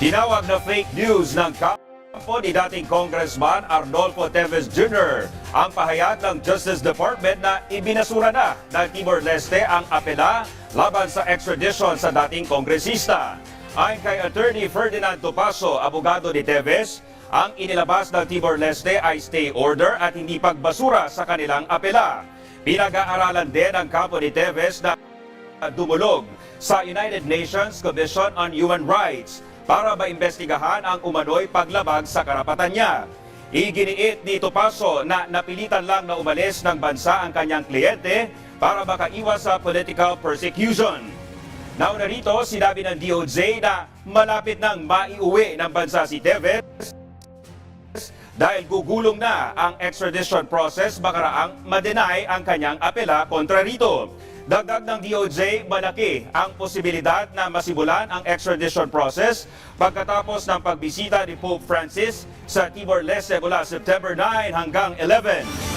Tinawag na fake news ng kampo ni dating Congressman Arnolfo Teves Jr. ang pahayag ng Justice Department na ibinasura na ng Timor-Leste ang apela laban sa extradition sa dating kongresista. Ayon kay Attorney Ferdinand Topaso, abogado ni Teves, ang inilabas ng Timor-Leste ay stay order at hindi pagbasura sa kanilang apela. Pinag-aaralan din ng kampo ni Teves na dumulog sa United Nations Commission on Human Rights para maimbestigahan ang umano'y paglabag sa karapatan niya. Iginiit ni Topaso na napilitan lang na umalis ng bansa ang kanyang kliyente para makaiwas sa political persecution. Nauna rito, sinabi ng DOJ na malapit nang maiuwi ng bansa si Teves dahil gugulong na ang extradition process makaraang ma-deny ang kanyang apela kontra rito. Dagdag ng DOJ, malaki ang posibilidad na masimulan ang extradition process pagkatapos ng pagbisita ni Pope Francis sa Timor-Leste mula September 9 hanggang 11.